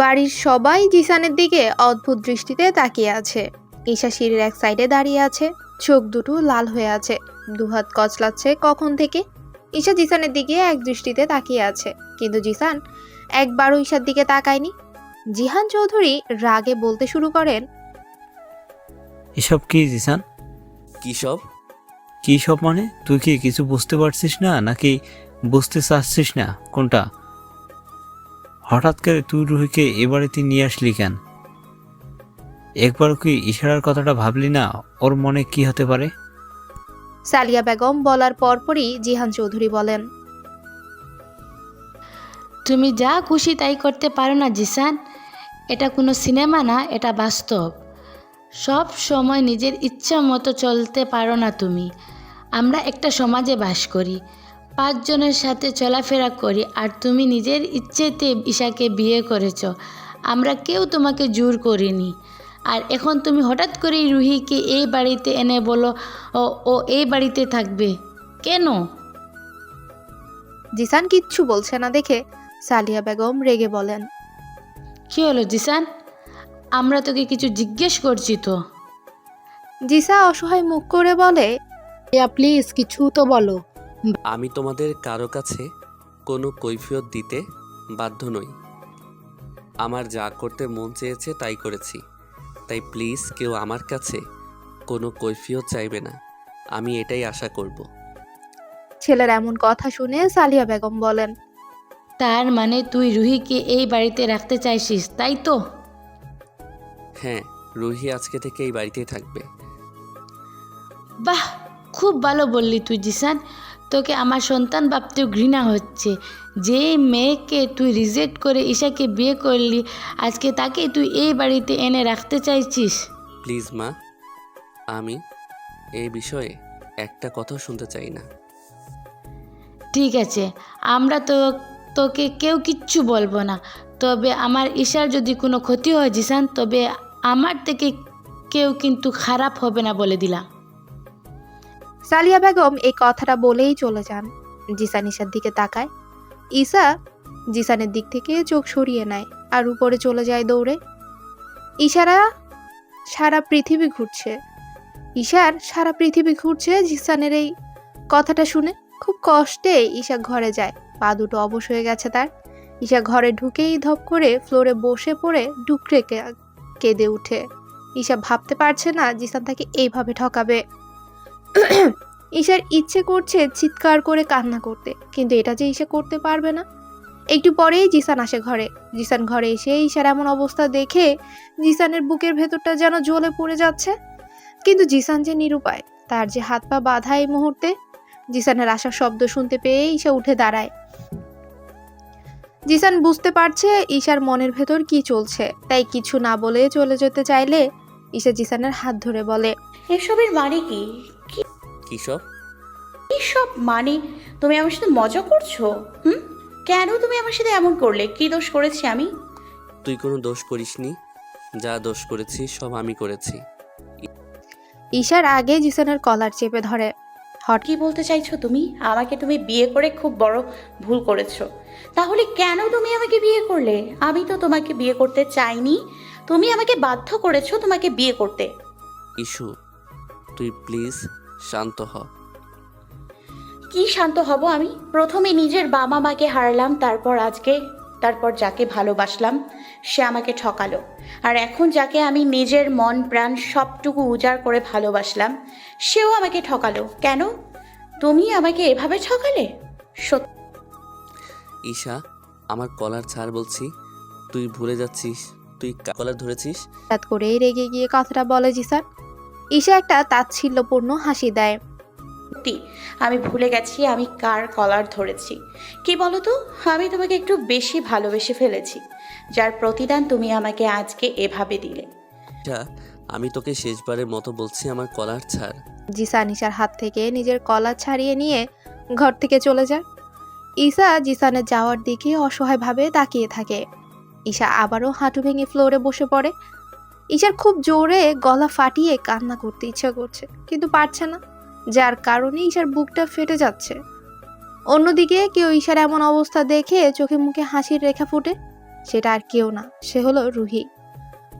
বাড়ির সবাই জিসানের দিকে অদ্ভুত দৃষ্টিতে তাকিয়ে আছে। ঈশা সিঁড়ির এক সাইডে দাঁড়িয়ে আছে। চোখ দুটো লাল হয়ে আছে। দুহাত কচলাচ্ছে কখন থেকে? ঈশা জিসানের দিকে এক দৃষ্টিতে তাকিয়ে আছে। কিন্তু জিসান একবারও ঈশার দিকে তাকায়নি। জিহান চৌধুরী রাগে বলতে শুরু করেন এসব কি জিসান? কী সব? কি সব মানে? তুই কি কিছু বুঝতে পারছিস না নাকি বুঝতে চাচ্ছিস না? কোনটা? হঠাৎ করে তুই রুহিকে এ বাড়িতে নিয়ে আসলি কেন? একবার কি ইশারার কথাটা ভাবলি না ওর মনে কি হতে পারে? সালিয়া বেগম বলার পরপরই জিহান চৌধুরী বলেন তুমি যা খুশি তাই করতে পারো না জিসান। এটা কোনো সিনেমা না এটা বাস্তব। সব সময় নিজের ইচ্ছা মতো চলতে পারো না তুমি। আমরা একটা সমাজে বাস করি। পাঁচজনের সাথে চলাফেরা করি আর তুমি নিজের ইচ্ছেতে ঈশাকে বিয়ে করেছ। আমরা কেউ তোমাকে জোর করিনি। আর এখন তুমি হঠাৎ করেই রুহিকে এই বাড়িতে এনে বলো ও ও এই বাড়িতে থাকবে? কেন? জিসান কিচ্ছু বলছে না দেখে সালিয়া বেগম রেগে বলেন। কী হলো জিসান? আমরা তোকে কিছু জিজ্ঞেস করছি তো। জিসা অসহায় মুখ করে বলে ইয়া প্লিজ কিছু তো বলো। আমি তোমাদের কারও কাছে কোনো কৈফিয়ত দিতে বাধ্য নই। আমার যা করতে মন চেয়েছে তাই করেছি। তাই প্লিজ কেউ আমার কাছে কোনো কৈফিয়ত চাইবে না। আমি এটাই আশা করব। ছেলের এমন কথা শুনে সালিয়া বেগম বলেন তার মানে তুই রুহিকে এই বাড়িতে রাখতে চাইছিস তাই তো? হ্যাঁ রুহি আজকে থেকে এই বাড়িতেই থাকবে। বাহ খুব ভালো বললি তুই জিসান। তোকে আমার সন্তান ভাবতেও ঘৃণা হচ্ছে। যে মেয়েকে তুই রিজেক্ট করে ঈশাকে বিয়ে করলি আজকে তাকে তুই এই বাড়িতে এনে রাখতে চাইছিস? প্লিজ মা আমি এই বিষয়ে একটা কথা শুনতে চাই না। ঠিক আছে আমরা তো তোকে কেউ কিচ্ছু বলব না। তবে আমার ঈশার যদি কোনো ক্ষতি হয় জিসান তবে আমার থেকে কেউ কিন্তু খারাপ হবে না বলে দিলাম। সালিয়া বেগম এই কথাটা বলেই চলে যান। জিসান ঈশার দিকে তাকায়। ঈশা জিসানের দিক থেকে চোখ সরিয়ে নেয় আর উপরে চলে যায় দৌড়ে। ঈশারা সারা পৃথিবী ঘুরছে। ঈশার সারা পৃথিবী ঘুরছে জিসানের এই কথাটা শুনে। খুব কষ্টে ঈশা ঘরে যায়। পা দুটো অবশ হয়ে গেছে তার। ঈশা ঘরে ঢুকেই ধপ করে ফ্লোরে বসে পড়ে ডুকরে কেঁদে উঠে। ঈশা ভাবতে পারছে না জিসান তাকে এইভাবে ঠকাবে। ঈশার ইচ্ছে করছে চিৎকার করে কান্না করতে, কিন্তু এটা যে ঈশা করতে পারবে না। একটু পরেই জিসান আসে ঘরে। জিসান ঘরে এসে ঈশার এমন অবস্থা দেখে জিসানের বুকের ভেতরটা যেন জ্বলে পড়ে যাচ্ছে। কিন্তু জিসান যে নিরুপায়, তার যে হাত পা বাঁধা এই মুহূর্তে, জিসানের আসার শব্দ শুনতে পেয়ে ঈশা উঠে দাঁড়ায়। জিসান বুঝতে পারছে ঈশার মনের ভেতর কি চলছে, তাই কিছু না বলে চলে যেতে চাইলে ঈশা জিসানের হাত ধরে বলে, এসবের মানে কি? কি কী সব? সব মানে তুমি আমার সাথে মজা করছ? হুম? কেন তুমি আমার সাথে এমন করলে? কি দোষ করেছি আমি? তুই কোনো দোষ করিসনি। যা দোষ করেছি সব আমি করেছি। ঈশার আগে জিসানের কলার চেপে ধরে। হঠাৎ কি বলতে চাইছো তুমি? আমাকে তুমি বিয়ে করে খুব বড় ভুল করেছ। তাহলে কেন তুমি আমাকে বিয়ে করলে? আমি তো তোমাকে বিয়ে করতে চাইনি। তুমি আমাকে বাধ্য করেছ তোমাকে বিয়ে করতে। ইস্যু তুই প্লিজ শান্ত হ। কি শান্ত হব আমি? প্রথমে নিজের বাবা মাকে হারালাম তারপর আজকে তারপর যাকে ভালোবাসলাম সে আমাকে ঠকালো। আর এখন যাকে আমি নিজের মন প্রাণ সবটুকু উজাড় করে ভালোবাসলাম সেও আমাকে ঠকালো। কেন? তুমি আমাকে এভাবে ঠকালে? সত্যি ঈশা আমার কলার ছাড় বলছি তুই ভুলে যাচ্ছিস তুই কলার ধরেছিস? করেই রেগে গিয়ে কথাটা বলে জিসান ঈশা একটা তাচ্ছিল্যপূর্ণ হাসি দেয়। আমি ভুলে গেছি আমি কার কলার ধরেছি। কি বলো তো আমি তোমাকে একটু বেশি ভালোবেসে ফেলেছি। যার প্রতিদান তুমি আমাকে আজকে এভাবে দিলে। ঈশা আমি তোকে শেষবারের মতো বলছি আমার কলার ছাড়। জিসা নিশার হাত থেকে নিজের কলার ছাড়িয়ে নিয়ে ঘর থেকে চলে যায়। ঈশা জিসানের যাওয়ার দিকে অসহায়ভাবে তাকিয়ে থাকে। ঈশা আবারও হাঁটু ভেঙে ফ্লোরে বসে পড়ে। ঈশার খুব জোরে গলা ফাটিয়ে কান্না করতে ইচ্ছা করছে, কিন্তু পারছে না। যার কারণে ঈশার বুকটা ফেটে যাচ্ছে। অন্যদিকে কেউ ঈশার এমন অবস্থা দেখে চোখে মুখে হাসির রেখা ফুটে, সেটা আর কেউ না, সে হলো রুহি।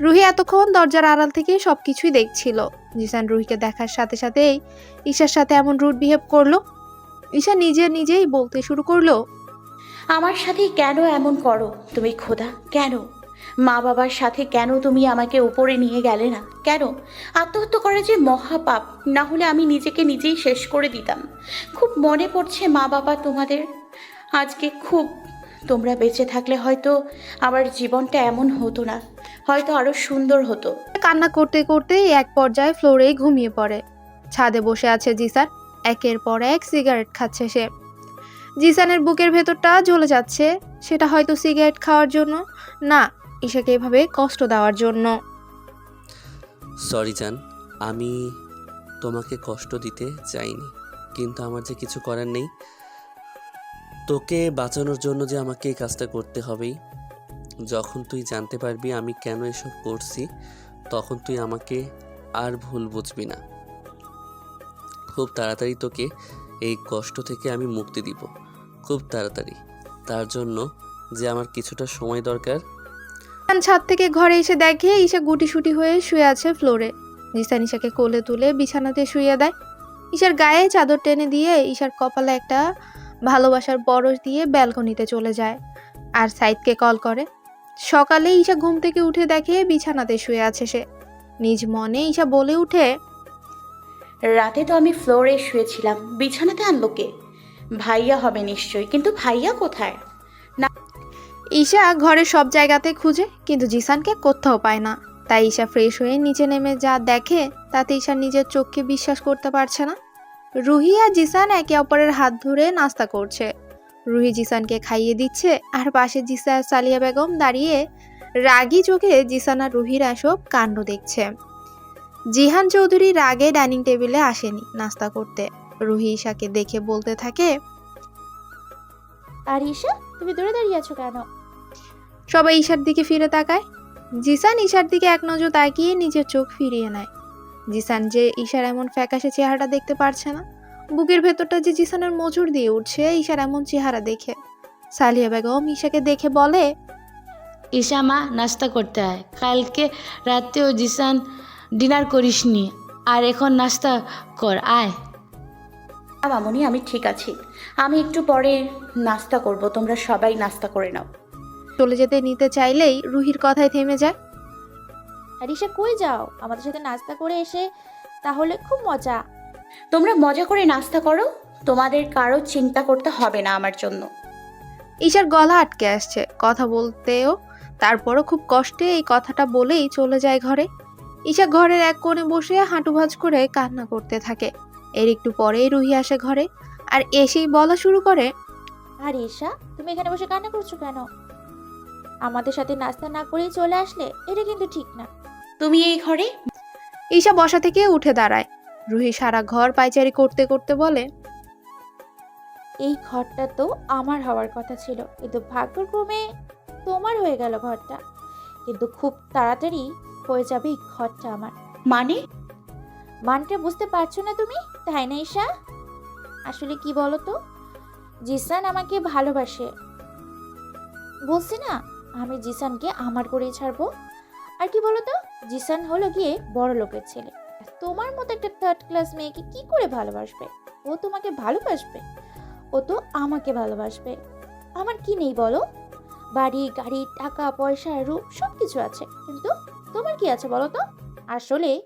রুহি এতক্ষণ দরজার আড়াল থেকে সবকিছুই দেখছিল। জিসান রুহিকে দেখার সাথে সাথেই ঈশার সাথে এমন রুট বিহেভ করল। ঈশা নিজে নিজেই বলতে শুরু করল, আমার সাথে কেন এমন করো? তুমি খোদা, কেন? মা বাবার সাথে কেন তুমি আমাকে উপরে নিয়ে গেলে না? কেন? আত্মহত্যা করা যে মহাপাপ, না হলে আমি নিজেকে নিজেই শেষ করে দিতাম। খুব মনে পড়ছে মা বাবা তোমাদের। আজকে খুব তোমরা বেঁচে থাকলে হয়তো আমার জীবনটা এমন হতো না, হয়তো আরও সুন্দর হতো। কান্না করতে করতে এক পর্যায়ে ফ্লোরে ঘুমিয়ে পড়ে। ছাদে বসে আছে জিসান। একের পর এক সিগারেট খাচ্ছে সে। জিসানের বুকের ভেতরটা জ্বলে যাচ্ছে। সেটা হয়তো সিগারেট খাওয়ার জন্য? না ঈশাকে এভাবে কষ্ট দেওয়ার জন্য। সরি জান, আমি তোমাকে কষ্ট দিতে চাইনি, কিন্তু আমার যে কিছু করার নেই, তোকে বাঁচানোর জন্য যে আমাকে এই কাজটা করতে হবেই। যখন তুই জানতে পারবি আমি কেন এসব করছি, তখন তুই আমাকে আর ভুল বুঝবি না। খুব তাড়াতাড়ি তোকে এই কষ্ট থেকে আমি মুক্তি দিব, খুব তাড়াতাড়ি। তার জন্য যে আমার কিছুটা সময় দরকার ছাদ থেকে ঘরে এসে দেখে ঈশা গুটিসুটি হয়ে শুয়ে আছে ফ্লোরে। জিসান ঈশাকে কোলে তুলে বিছানাতে শুয়ে দেয়। ঈশার গায়ে চাদর টেনে দিয়ে ঈশার কপালে একটা ভালোবাসার বরস দিয়ে ব্যালকনিতে চলে যায় আর সাইদকে কল করে। সকালে ঈশা ঘুম থেকে উঠে দেখে বিছানাতে শুয়ে আছে সে। নিজ মনে ঈশা বলে উঠে, রাতে তো আমি ফ্লোরে শুয়েছিলাম। বিছানাতে আনলো কে? ভাইয়া হবে নিশ্চয়ই, কিন্তু ভাইয়া কোথায়? ঈশা ঘরের সব জায়গাতে খুঁজে, কিন্তু জিসানকে কোথাও পায় না। তাই ঈশা ফ্রেশ হয়ে নিচে নেমে যা দেখে, তাতে ঈশা নিজের চোখকে বিশ্বাস করতে পারছে না। রুহি আর জিসান একে অপরের হাত ধরে নাস্তা করছে। রুহি জিসানকে খাইয়ে দিচ্ছে, আর পাশে জিসা সালিয়া বেগম দাঁড়িয়ে রাগী চোখে জিসান আর রুহির এসব কাণ্ড দেখছে। জিহান চৌধুরী রাগে ডাইনিং টেবিলে আসেনি নাস্তা করতে। রুহি ঈশাকে দেখে বলতে থাকে, আর ঈশা, তুমি দূরে দাঁড়িয়ে আছো কেন? সবাই ঈশার দিকে ফিরে তাকায়। জিসান ঈশার দিকে এক নজর তাকিয়ে নিজের চোখ ফিরিয়ে নেয়। জিসান যে ঈশার এমন ফ্যাকাশে চেহারাটা দেখতে পারছে না বুকের ভেতরটা যে জিসানের মজুর দিয়ে উঠছে ঈশার এমন চেহারা দেখে। সালিয়া বেগম ঈশাকে দেখে বলে ঈশা মা নাস্তা করতে হয় কালকে রাতেও জিসান ডিনার করিসনি আর এখন নাস্তা কর আয়। মামুনি আমি ঠিক আছি। আমি একটু পরে নাস্তা করব তোমরা সবাই নাস্তা করে নাও। চলে যেতে নিতে চাইলেই রুহির কথায় থেমে যায়। আর ঈশা কই যাও? আমাদের সাথে নাস্তা করে এসে তাহলে খুব মজা। তোমরা মজা করে নাস্তা করো। তোমাদের কারও চিন্তা করতে হবে না আমার জন্য। ঈশার গলা আটকে আসছে। কথা বলতেও তারপরও খুব কষ্টে এই কথাটা বলেই চলে যায় ঘরে। ঈশা ঘরের এক কোণে বসে হাঁটু ভাঁজ করে কান্না করতে থাকে। এর একটু পরেই রুহি আসে ঘরে। আর এসেই বলা শুরু করে আর ঈশা তুমি এখানে বসে কান্না করছ কেন? আমাদের সাথে নাস্তা না করেই চলে আসলে এটা কিন্তু ঠিক না। তুমি এই ঘরে? ঈশা বসা থেকে উঠে দাঁড়ায়। রুহি সারা ঘর পাইচারি করতে করতে বলে এই ঘরটা তো আমার হওয়ার কথা ছিল কিন্তু ভাগ্যক্রমে তোমার হয়ে গেল ঘরটা। কিন্তু খুব তাড়াতাড়ি হয়ে যাবে এই ঘরটা আমার। মানে? মানটা বুঝতে পারছ না তুমি? তাই না ঈশা? আসলে কি বলো তো জিসান আমাকে ভালোবাসে। বলছি না আমি জিসানকে আমার করেই ছাড়বো। আর কি বলো তো জিসান হলো গিয়ে বড় লোকের ছেলে। তোমার মতো একটা থার্ড ক্লাস মেয়েকে কি করে ভালোবাসবে? ও তোমাকে ভালোবাসবে? ও তো আমাকে ভালোবাসবে। আমার কি নেই বলো? বাড়ি, গাড়ি, টাকা, পয়সা রূপ সব কিছু আছে। কিন্তু তোমার কি আছে বলো তো? আসলে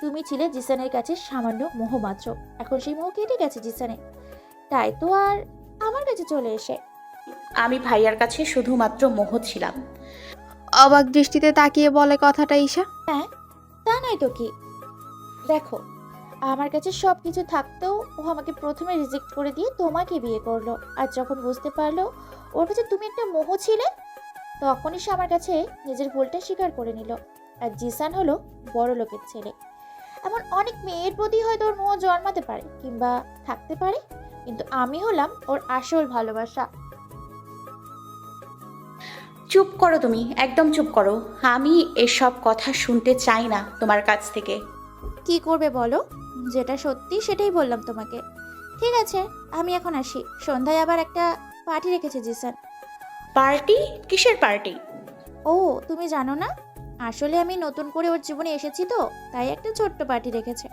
তুমি ছিলে জিসানের কাছে সামান্য মোহ মাত্র এখন সেই মোহ কেটে গেছে জিসানে তাই তো আর আমার কাছে চলে এসে। আমি ভাইয়ার কাছে শুধুমাত্র মোহ ছিলাম। অবাক দৃষ্টিতে তাকিয়ে বলে কথাটা ঈশা। হ্যাঁ তা নয় তো কি? দেখো আমার কাছে সব কিছু থাকতেও ও আমাকে প্রথমে রিজেক্ট করে দিয়ে তোমাকে বিয়ে করল। আর যখন বুঝতে পারল ওর কাছে তুমি একটা মোহ ছিলে তখনই সে আমার কাছে নিজের ভুলটা স্বীকার করে নিল। আর জিসান হলো বড় লোকের ছেলে। এমন অনেক মেয়ের প্রতি হয়তো ওর মোহ জন্মাতে পারে কিংবা থাকতে পারে কিন্তু আমি হলাম ওর আসল ভালোবাসা। চুপ করো তুমি একদম চুপ করো। আমি এসব কথা শুনতে চাই না তোমার কাছ থেকে। কি করবে বলো? যেটা সত্যি সেটাই বললাম তোমাকে। ঠিক আছে আমি এখন আসি। সন্ধ্যায় আবার একটা পার্টি রেখেছে জিসান। পার্টি? কিসের পার্টি? ও তুমি জানো না? আসলে আমি নতুন করে ওর জীবনে এসেছি তো তাই একটা ছোট্ট পার্টি রেখেছে।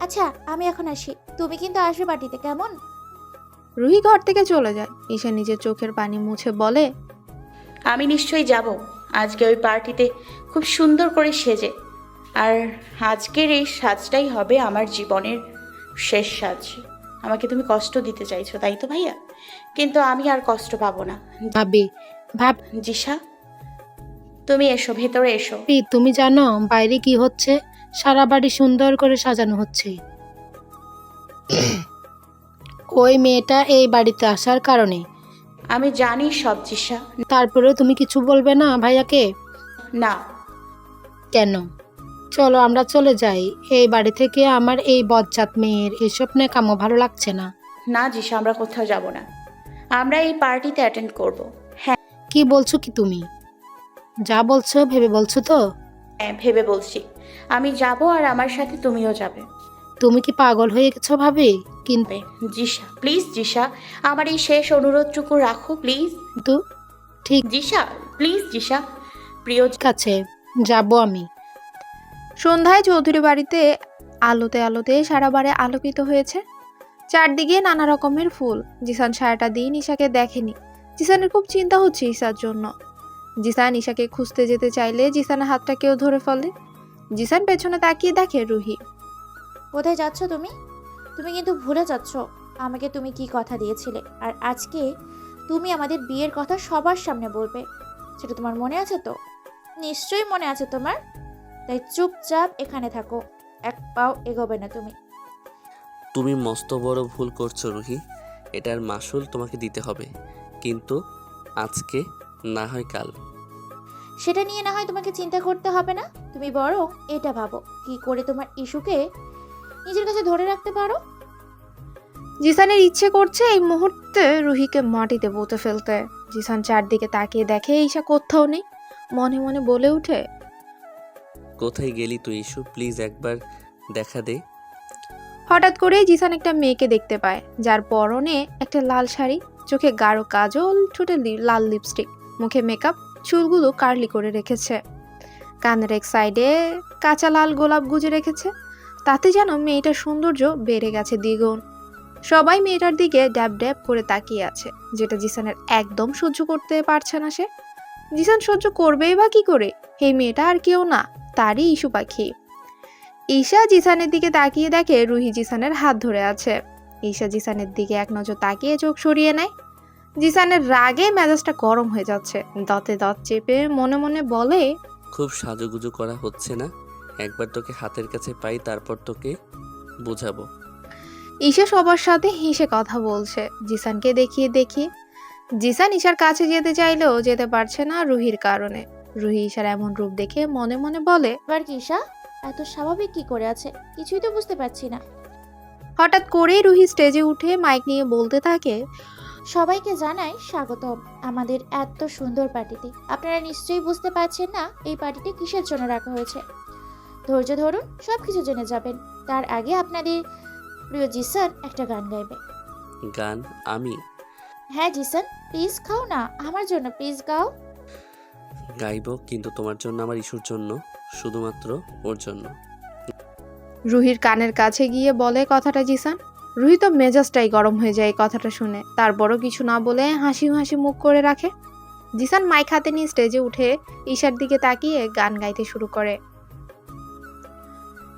আচ্ছা আমি এখন আসি। তুমি কিন্তু আসবে পার্টিতে কেমন? রুহি ঘর থেকে চলে যায়। ঈশা নিজের চোখের পানি মুছে বলে আমি নিশ্চয়ই যাব। আজকে ওই পার্টিতে খুব সুন্দর করে সেজে। আর আজকের এই সাজটাই হবে আমার জীবনের শেষ সাজ। আমাকে তুমি কষ্ট দিতে চাইছো তাই তো ভাইয়া? কিন্তু আমি আর কষ্ট পাবো না। ভাবি ভাব জিসা তুমি এসো ভেতরে এসো। তুমি জানো বাইরে কি হচ্ছে? সারা বাড়ি সুন্দর করে সাজানো হচ্ছে। ওই মেয়েটা এই বাড়িতে আসার কারণে আমি জানি সব জিসা তারপরেও তুমি কিছু বলবে না ভাইয়াকে? না। কেন? চলো আমরা চলে যাই। এই বাড়ি থেকে আমার এই বজ্জাত মেয়ের এসব নেকামো ভালো লাগছে না। না জিসা আমরা কোথাও যাব না। আমরা এই পার্টিতে অ্যাটেন্ড করব। হ্যাঁ। কি বলছো কি তুমি? যা বলছো ভেবে বলছো তো? হ্যাঁ ভেবে বলছি। আমি যাব আর আমার সাথে তুমিও যাবে। তুমি কি পাগল হয়ে গেছো ভাবে? কিন্তু জিসা প্লিজ জিসা আমার এই শেষ অনুরোধটুকু রাখো প্লিজ ঠিক জিসা প্লিজ জিসা প্রিয় কাছে যাব আমি। সন্ধ্যায় চৌধুরী বাড়িতে আলোতে আলোতে সারা বাড়ি আলোকিত হয়েছে। চারদিকে নানা রকমের ফুল। জিসান সারাটা দিন ঈশাকে দেখেনি। জিসানের খুব চিন্তা হচ্ছে ঈশার জন্য। জিসান ঈশাকে খুঁজতে যেতে চাইলে জিসানের হাতটা কেউ ধরে ফেলে। জিসান পেছনে তাকিয়ে দেখে রুহি। কোথায় যাচ্ছ তুমি? তুমি কিন্তু ভুলে যাচ্ছ আমাকে তুমি কি কথা দিয়েছিলে। আর আজকে তুমি আমাদের বিয়ের কথা সবার সামনে বলবে। সেটা তোমার মনে আছে তো? নিশ্চয়ই মনে আছে তোমার। তাই চুপচাপ এখানে থাকো এক পাও এগোবে না তুমি। তুমি মস্ত বড় ভুল করছ রুহি। এটার মাসুল তোমাকে দিতে হবে। কিন্তু আজকে না হয় কাল। সেটা নিয়ে না হয় তোমাকে চিন্তা করতে হবে না। তুমি বরং এটা ভাবো। কি করে তোমার ইস্যুকে নিজের কাছে ধরে রাখতে পারো? জিসানের ইচ্ছে করছে এই মুহূর্তে রুহিকে মাটিতে পুঁতে ফেলতে। জিসান চারদিকে তাকিয়ে দেখে ঈশা কোথাও নেই। মনে মনে বলে উঠে কোথায় গেলি তুই ইস্যু প্লিজ একবার দেখা দে। হঠাৎ করেই জিসান একটা মেয়েকে দেখতে পায় যার পরনে একটা লাল শাড়ি চোখে গাঢ় কাজল ঠোঁটে লাল লিপস্টিক মুখে মেকআপ চুলগুলো কার্লি করে রেখেছে। কানের এক সাইডে কাঁচা লাল গোলাপ গুজে রেখেছে। তাতে যেন মেয়েটার সৌন্দর্য বেড়ে গেছে দ্বিগুণ। সবাই মেয়েটার দিকে ড্যাব ড্যাব করে তাকিয়ে আছে, যেটা জিসানের একদম সহ্য করতে পারছে না সে। জিসান সহ্য করবেই বা কি করে? এই মেয়েটা আর কেউ না, তারই ইস্যু পাখি। ঈশা জিসানের দিকে তাকিয়ে দেখে রুহি জিসানের হাত ধরে আছে। ঈশা জিসানের দিকে এক নজর তাকিয়ে চোখ সরিয়ে নেয়। জিসানের রাগে মেজাজটা গরম হয়ে যাচ্ছে। দতে দত চেপে মনে মনে বলে, খুব সাজুগুজু করা হচ্ছে না? একবার তোকে হাতের কাছে পাই তারপর তোকে বোঝাবো। ঈশা সবার সাথে হেসে কথা বলছে। জিসানকে দেখিয়ে দেখিয়ে জিসান ঈশার কাছে যেতে চাইলেও যেতে পারছে না রুহির কারণে। রুহি ঈশার এমন রূপ দেখে মনে মনে বলে এবার কি ঈশা? এত স্বাভাবিক কি করে আছে? কিছুই তো বুঝতে পারছি না। হঠাৎ করেই রুহি স্টেজে উঠে মাইক নিয়ে বলতে থাকে সবাইকে জানাই স্বাগতম। আমাদের এত সুন্দর পার্টিতে। আপনারা নিশ্চয়ই বুঝতে পারছেন না এই পার্টিটি কিসের জন্য রাখা হয়েছে। ধৈর্য ধরুন সব কিছু জেনে যাবেন। তার আগে আপনাদের প্রিয় জিসান একটা গান গাইবে। গান? আমি? হ্যাঁ জিসান প্লিজ খাও না আমার জন্য প্লিজ গাও। গাইব কিন্তু তোমার জন্য আমার ইস্যুর জন্য শুধুমাত্র ওর জন্য। রুহির কানের কাছে গিয়ে বলে কথাটা জিসান। রুহি তো মেজাজটাই গরম হয়ে যায় এই কথাটা শুনে। তারপরও কিছু না বলে হাসি হাসি মুখ করে রাখে। জিসান মাইক হাতে নিয়ে স্টেজে উঠে ঈশার দিকে তাকিয়ে গান গাইতে শুরু করে।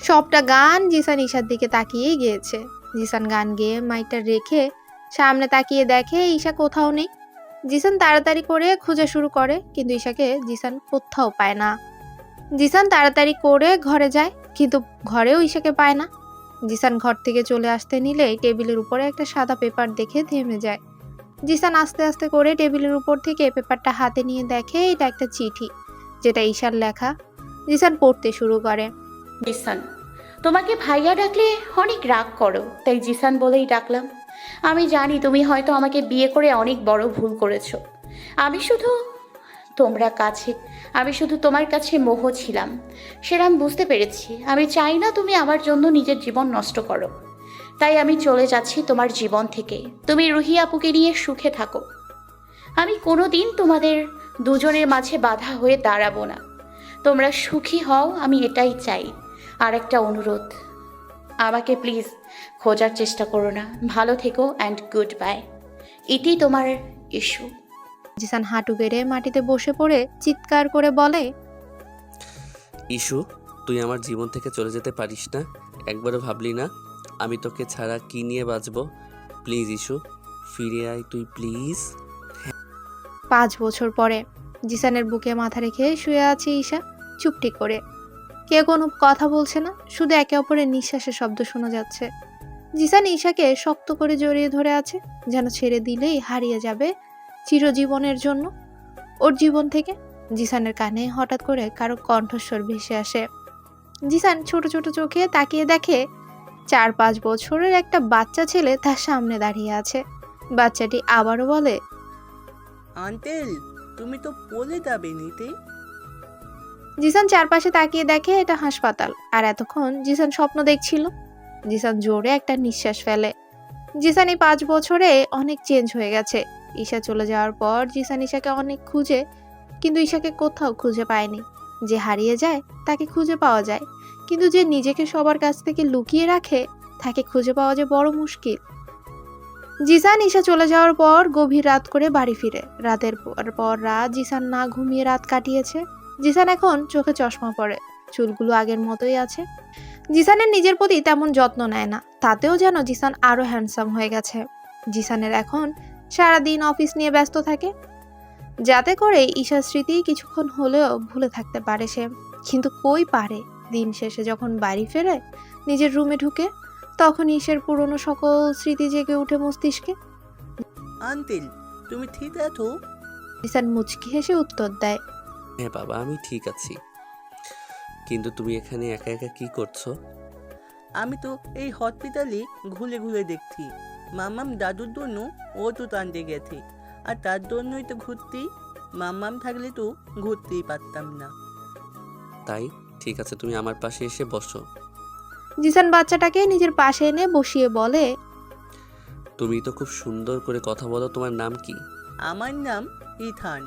সবটা গান জিসান ঈশার দিকে তাকিয়েই গিয়েছে। জিসান গান গেয়ে মাইকটা রেখে সামনে তাকিয়ে দেখে ঈশা কোথাও নেই। জিসান তাড়াতাড়ি করে খোঁজা শুরু করে, কিন্তু ঈশাকে জিসান কোথাও পায় না। জিসান তাড়াতাড়ি করে ঘরে যায়, কিন্তু ঘরেও ঈশাকে পায় না। জিসান ঘর থেকে চলে আসতে নিলে টেবিলের উপরে একটা সাদা পেপার দেখে থেমে যায়। জিসান আস্তে আস্তে করে টেবিলের উপর থেকে পেপারটা হাতে নিয়ে দেখে এটা একটা চিঠি, যেটা ঈশার লেখা। জিসান পড়তে শুরু করে। জিসান। তোমাকে ভাইয়া ডাকলে অনেক রাগ করো, তাই জিসান বলেই ডাকলাম। আমি জানি তুমি হয়তো আমাকে বিয়ে করে অনেক বড় ভুল করেছ। আমি শুধু তোমরা কাছে, আমি শুধু তোমার কাছে মোহ ছিলাম। সেটা আমি বুঝতে পেরেছি, আমি চাই না তুমি আমার জন্য নিজের জীবন নষ্ট করো। তাই আমি চলে যাচ্ছি তোমার জীবন থেকে। তুমি রুহি আপুকে নিয়ে সুখে থাকো। আমি কোনো দিন তোমাদের দুজনের মাঝে বাধা হয়ে দাঁড়াবো না। তোমরা সুখী হও, আমি এটাই চাই। আর একটা অনুরোধ। আমাকে প্লিজ খোঁজার চেষ্টা করো না। ভালো থেকো অ্যান্ড গুড বাই এটি তোমার ইস্যু জিসান হাঁটু গেড়ে মাটিতে বসে পড়ে চিৎকার করে বলে ইস্যু তুই আমার জীবন থেকে চলে যেতে পারিস না। একবারও ভাবলি না আমি তোকে ছাড়া কি নিয়ে বাঁচবো? প্লিজ ইস্যু ফিরে আয় তুই প্লিজ পাঁচ বছর পরে জিসানের বুকে মাথা রেখে শুয়ে আছে ঈশা চুপটি করে। কেউ কোনো কথা বলছে না, শুধু একে অপরের নিঃশ্বাসের শব্দ শোনা যাচ্ছে। জিসান ঈশাকে শক্ত করে জড়িয়ে ধরে আছে, যেন ছেড়ে দিলেই হারিয়ে যাবে চিরজীবনের জন্য। ওর জীবন থেকে জিসানের কানে হঠাৎ করে কারও কণ্ঠস্বর ভেসে আসে। জিসান ছোট ছোট চোখে তাকিয়ে দেখে, চার পাঁচ বছরের একটা বাচ্চা ছেলে তার সামনে দাঁড়িয়ে আছে। বাচ্চাটি আবারও বলে আঙ্কেল তুমি তো পলে যাবে নিতে জিসান চারপাশে তাকিয়ে দেখে এটা হাসপাতাল। আর এতক্ষণ জিসান স্বপ্ন দেখছিল। জিসান জোরে একটা নিঃশ্বাস ফেলে। জিসান এই পাঁচ বছরে অনেক চেঞ্জ হয়ে গেছে। ঈশা চলে যাওয়ার পর জিসান ঈশাকে অনেক খুঁজে, কিন্তু ঈশাকে কোথাও খুঁজে পায়নি। যে হারিয়ে যায়, তাকে খুঁজে পাওয়া যায়। কিন্তু যে নিজেকে সবার কাছ থেকে লুকিয়ে রাখে, তাকে খুঁজে পাওয়া যে বড় মুশকিল। জিসান ঈশা চলে যাওয়ার পর গভীর রাত করে বাড়ি ফিরে। রাতের পর রাত জিসান না ঘুমিয়ে রাত কাটিয়েছে। জিসান এখন চোখে চশমা পরে চুলগুলো আগের মতোই আছে। জিসানের নিজের প্রতি তেমন যত্ন নেয় না তাতেও যেন জিসান আরও হ্যান্ডসাম হয়ে গেছে। জিসানের এখন সারাদিন অফিস নিয়ে ব্যস্ত থাকে। যাতে করে ঈশার স্মৃতি কিছুক্ষণ হলেও ভুলে থাকতে পারে সে। কিন্তু কই পারে? দিন শেষে যখন বাড়ি ফেরে নিজের রুমে ঢুকে তখন ঈশের পুরনো সকল স্মৃতি জেগে উঠে মস্তিষ্কে। আঙ্কেল তুমি ঠিক আছো? জিসান মুচকি হেসে উত্তর দেয় হ্যাঁ বাবা আমি ঠিক আছি। কিন্তু তুমি এখানে একা একা কি করছ? আমি তো এই হসপিটালে ঘুরে ঘুরে দেখছি। মামাম দাদুর জন্য ও তো টানতে গেছে। আর তার জন্যই তো ঘুরতেই মামাম থাকলে তো ঘুরতেই পারতাম না। তাই? ঠিক আছে তুমি আমার পাশে এসে বসো। জিসান বাচ্চাটাকে নিজের পাশে এনে বসিয়ে বলে তুমি তো খুব সুন্দর করে কথা বলো তোমার নাম কি? আমার নাম ইথান।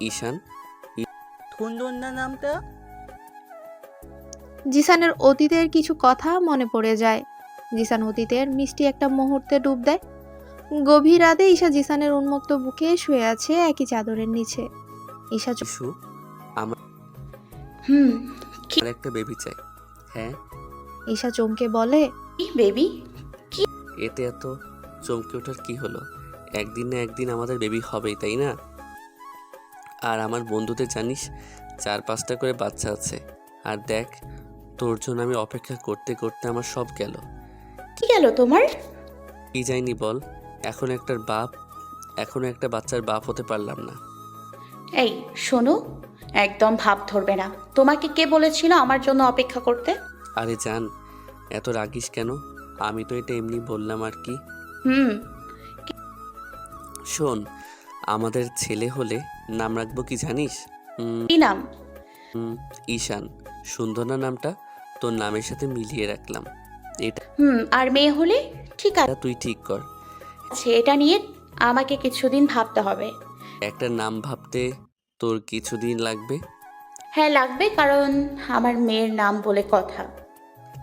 ঈশান? সুন্দর না নামটা জিসানের অতীতের কিছু কথা মনে পড়ে যায়। জিসান অতীতের মিষ্টি একটা মুহূর্তে ডুব দেয়। গভীর রাতে ঈশা জিসানের উন্মুক্ত বুকে শুয়ে আছে একই চাদরের নিচে। ঈশা চুপ আমার হুম আর একটা বেবি চাই। হ্যাঁ? ঈশা চমকে বলে কি বেবি এতে এত চমকে ওঠার কি হলো? একদিন না একদিন আমাদের বেবি হবেই তাই না? আর আমার বন্ধুদের জানিস চার পাঁচটা করে বাচ্চা আছে। আর দেখ তোর জন্য আমি অপেক্ষা করতে করতে আমার সব গেল। কি গেল তোমার? কি যায়নি বল এখন একটার বাপ এখনও একটা বাচ্চার বাপ হতে পারলাম না। এই শোনো একদম ভাব ধরবে না। তোমাকে কে বলেছিল আমার জন্য অপেক্ষা করতে? আরে জান এত রাগিস কেন? আমি তো এটা এমনি বললাম আর কি। হুম। শোন আমাদের ছেলে হলে নাম রাখব কি জানিস? উম, কি নাম? উম, ঈশান। সুন্দর না নামটা? তোর নামের সাথে মিলিয়ে রাখলাম। এটা হুম আর মেয়ে হলে? ঠিক আছে তুই ঠিক কর। আছে এটা নিয়ে আমাকে কিছুদিন ভাবতে হবে। একটা নাম ভাবতে তোর কিছুদিন লাগবে? হ্যাঁ লাগবে কারণ আমার মেয়ের নাম বলে কথা।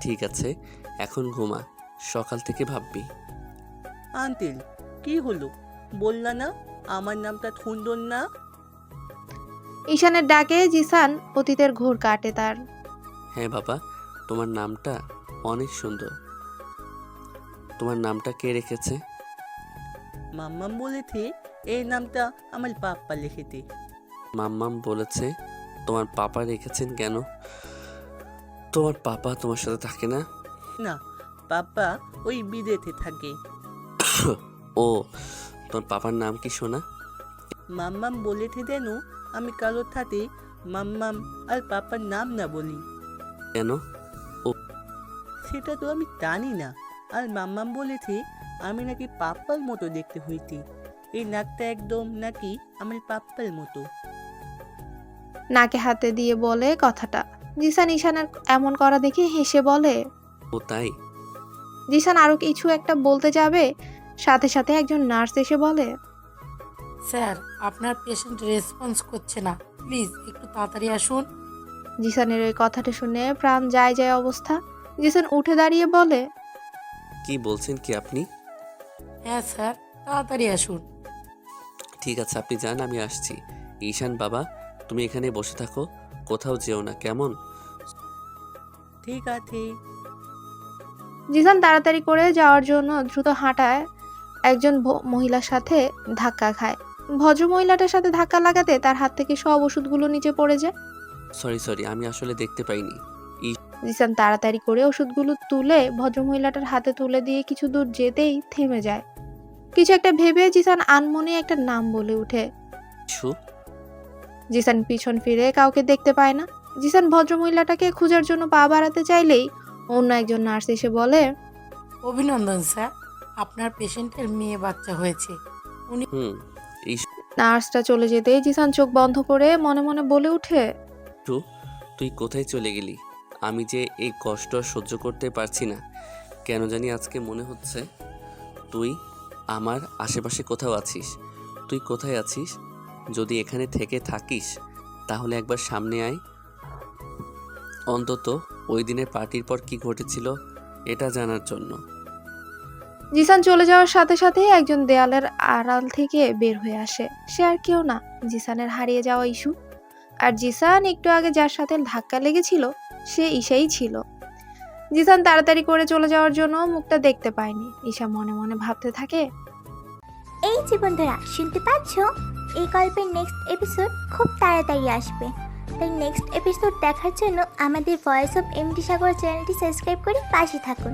ঠিক আছে এখন ঘুমা। সকাল থেকে ভাববি। আঙ্কেল কি হলো? বললা না আমার নামটা সুন্দর না? ঈশানের ডাকে জিসান অতীতের ঘোর কাটে তার। হ্যাঁ বাবা তোমার নামটা অনেক সুন্দর। তোমার নামটা কে রেখেছে? মাম্মাম বলেছে এই নামটা আমার পাপ্পা লিখেতে মাম্মাম বলেছে তোমার পাপা রেখেছেন কেন? তোমার পাপা তোমার সাথে থাকে না? না পাপ্পা ওই বিদেশে থাকে। ও তোমার পাপার নাম কি শোনা মাম্মাম বলেছে যেন আমি কারোর সাথে মাম্মাম আর পাপার নাম না বলি। কেন? সেটা তো আমি জানি না। আর মাম্মাম বলেছে আমি নাকি পাপ্পার মতো দেখতে হইতি। এই নাকটা একদম নাকি আমার পাপ্পার মতো। নাকে হাতে দিয়ে বলে কথাটা। জিসান ঈশানের এমন করা দেখে হেসে বলে ও তাই? জিসান আরও কিছু একটা বলতে যাবে? সাথে সাথে একজন নার্স এসে বলে স্যার আপনার পেশেন্ট রেসপন্স করছে না। প্লিজ একটু তাড়াতাড়ি আসুন। জিসানের ওই কথাটা শুনে প্রাণ যায় যায় অবস্থা। জিসান উঠে দাঁড়িয়ে বলে কি বলছেন কি আপনি? হ্যাঁ স্যার তাড়াতাড়ি আসুন। ঠিক আছে আপনি যান আমি আসছি। ঈশান বাবা তুমি এখানে বসে থাকো কোথাও যেও না কেমন? ঠিক আছে। জিসান তাড়াতাড়ি করে যাওয়ার জন্য দ্রুত হাঁটায় একজন ভ- মহিলার সাথে ধাক্কা খায়। ভদ্র মহিলাটার সাথে ধাক্কা লাগাতে তার হাত থেকে সব ওষুধগুলো নিচে পড়ে যায়। সরি সরি আমি আসলে দেখতে পাইনি। জিসান তাড়াতাড়ি করে ওষুধগুলো তুলে ভদ্রমহিলাটার হাতে তুলে দিয়ে কিছু দূর যেতেই থেমে যায়। কিছু একটা ভেবে জিসান আনমনে একটা নাম বলে ওঠে। ইস্যু জিসান পিছন ফিরে কাউকে দেখতে পায় না। জিসান ভদ্রমহিলাটাকে খোঁজার জন্য পা বাড়াতে চাইলেই অন্য একজন নার্স এসে বলে অভিনন্দন স্যার আপনার পেশেন্টের মেয়ে বাচ্চা হয়েছে। হুম। নার্সটা চলে যেতেই জিসান চোখ বন্ধ করে মনে মনে বলে ওঠে ইস্যু তুই কোথায় চলে গেলি? আমি যে এই কষ্ট আর সহ্য করতে পারছি না। কেন জানি আজকে মনে হচ্ছে তুই আমার আশেপাশে কোথাও আছিস। তুই কোথায় আছিস? যদি এখানে থেকে থাকিস তাহলে একবার সামনে আয়। অন্তত ওই দিনের পার্টির পর কি ঘটেছিল এটা জানার জন্য। জিসান চলে যাওয়ার সাথে সাথে একজন দেয়ালের আড়াল থেকে বের হয়ে আসে। সে আর কেউ না, জিসানের হারিয়ে যাওয়া ইস্যু আর জিসান একটু আগে যার সাথে ধাক্কা লেগেছিল, সে ঈশাই ছিল। জিসান তাড়াতাড়ি করে চলে যাওয়ার জন্য মুখটা দেখতে পায়নি। ঈশা মনে মনে ভাবতে থাকে, এই যে বন্ধুরা, শুনতে পাচ্ছ? এই গল্পের নেক্সট এপিসোড খুব তাড়াতাড়ি আসবে। তাই নেক্সট এপিসোড দেখার জন্য আমাদের ভয়েস অফ এমডি সাগর চ্যানেলটি সাবস্ক্রাইব করে পাশে থাকুন।